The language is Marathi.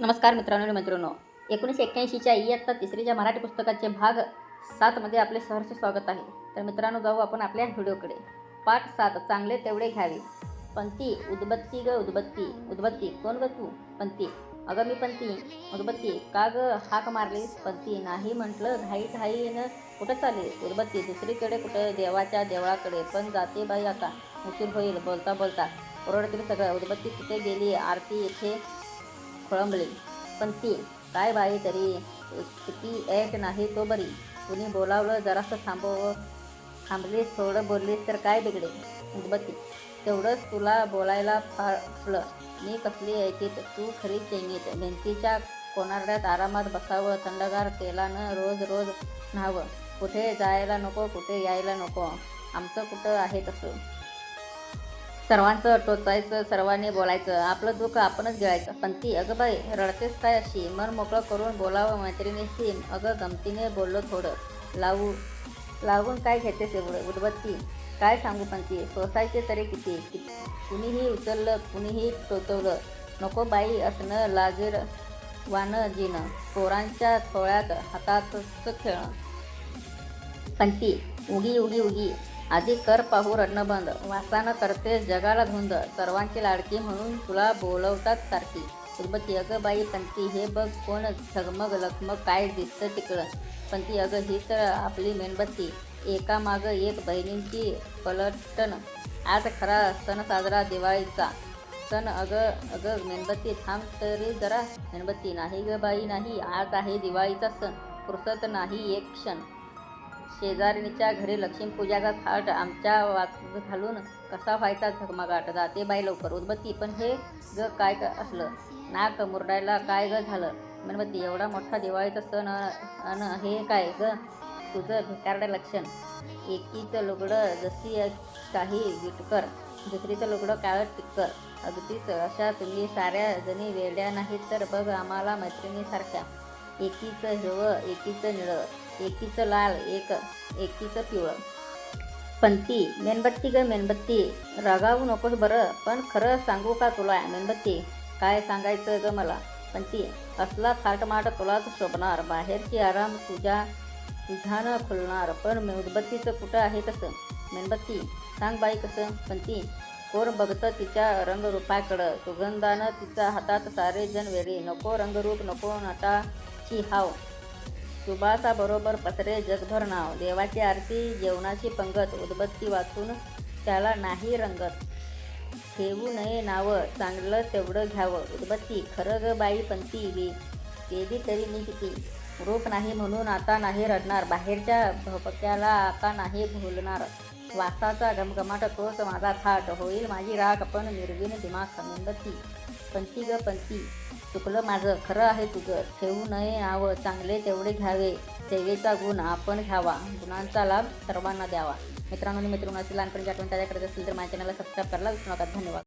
नमस्कार मित्रांनो आणि मित्रांनो एकोणीसशे एक्क्याऐंशीच्या इयत्ता तिसरीच्या मराठी पुस्तकाचे भाग सातमध्ये आपले सहर्ष स्वागत आहे. तर मित्रांनो जाऊ आपण आपल्या व्हिडिओकडे. पाठ सात चांगले तेवढे घ्यावे. पंती उदबत्ती ग उदबत्ती. उदबत्ती कोण ग तू? पंती अगं मी पंती उदबत्ती. का ग? हाक मारलीस? पंती नाही म्हटलं घाई घाईनं कुठं चाललीस? उदबत्ती. दुसरीकडे कुठं? देवाच्या देवळाकडे. पण जाते बाई आता. उशीर होईल बोलता बोलता. ओरडतील सगळं. उदबत्ती कुठे गेली? आरती येथे खोळंबली पण ती काय बाई तरी किती ऐक नाही तो बरी. कुणी बोलावलं जरासं थांबव थांबलीस थोडं बोललीस तर काय बिघडे उदबत्ती. तेवढंच तुला बोलायला फासलं मी कसली ऐकीत? तू खरी चेंगीत. भिंतीच्या कोणार्ड्यात आरामात बसावं थंडगार तेलानं रोज रोज न्हावं. कुठे जायला नको कुठे यायला नको. आमचं कुठं आहे तसं? सर्वांचं टोचायचं सर्वांनी बोलायचं आपलं दुःख आपणच गिळायचं. पण ती अगं बाई रडतेस काय अशी? मन मोकळं करून बोलावं मैत्रिणीशी अगं गमतीने बोललो थोडं. लावू लावून काय घेतेस एवढं? उदबत्ती. काय सांगू पण ती? सोसायचे तरी किती? कुणीही उचललं कुणीही टोचवलं. नको बाई असणं लाजीर वानं जिणं. पोरांच्या थोळ्यात हातातच खेळणं. पण ती उगी उगी उगी आधी कर पाहू रडणं बंद वासानं करते जगाला धुंद. सर्वांची लाडकी म्हणून तुला बोलवतात सारखी. उदबत्ती अगं बाई पंती हे बघ कोण झगमग लखमग काय दिसतं तिकडं. पण ती अगं ही तर आपली मेणबत्ती. एका मागं एक बहिणींची पलटण. आज खरा सण साजरा दिवाळीचा. सण अगं अगं मेणबत्ती थांब तरी जरा. मेणबत्ती नाही ग बाई नाही. आज आहे दिवाळीचा सण. फुरसत नाही एक क्षण. शेजारणीच्या घरी लक्ष्मीपूजाचा थाट आमच्या वाच घालून कसा व्हायचा झगमगाट जाते बाई लवकर उदबत्ती. पण हे ग काय क असलं? नाक मुरडायला काय ग झालं? मेणबत्ती एवढा मोठा दिवाळीचा सण अन हे काय ग? तुझं भिकारडं लक्षण. एकीचं लुगडं जशी काही विटकर दुसरीचं लुगडं काळं टिक्कर. अगदीच अशा तुम्ही साऱ्या जणी वेड्या नाहीत तर बघ आम्हाला मैत्रिणीसारख्या. एकीचं हिरवं एकीचं निळं. एकीचं लाल एक एकीचं पिवळं. पंती मेणबत्ती ग मेणबत्ती. रागावू नकोस बरं पण खरं सांगू का तुला मेणबत्ती? काय सांगायचं ग मला? पंती असला थाटमाट तुलाच शोभणार बाहेरची आराम तुझ्या तुझ्यानं खुलणार. पण मेणबत्तीचं कुठं आहे कसं मेणबत्ती सांग बाई कसं? पंती कोण बघतं तिच्या रंगरूपाकडं? सुगंधानं तिच्या हातात सारे जण वेळे नको रंगरूप नको नटाची हाव. सुभासाबरोबर पसरे जगभर नाव देवाची आरती जेवणाची पंगत उदबत्ती वाचून त्याला नाही रंगत. ठेवू नये नावं चांगलं तेवढं घ्यावं. उदबत्ती खरं ग बाई पंती गे केली तरी मी किती? रूप नाही म्हणून आता नाही रडणार. बाहेरच्या भपक्याला आता नाही भुलणार. वासाचा घमघमाट तोच माझा थाट. होईल माझी राख पण निर्विण दिमाग मेणबत्ती पंती ग पंती चुकलं माझं. खरं आहे तुझं. ठेवू नये आवं. चांगले तेवढे घ्यावे. सेवेचा गुण आपण घ्यावा. गुणांचा लाभ सर्वांना द्यावा. मित्रांनो आणि मित्रांनो अशी लहानपणीची आठवण तयार करत असतील तर माझ्या चॅनलला सबस्क्राईब करायला विसरू नका. धन्यवाद.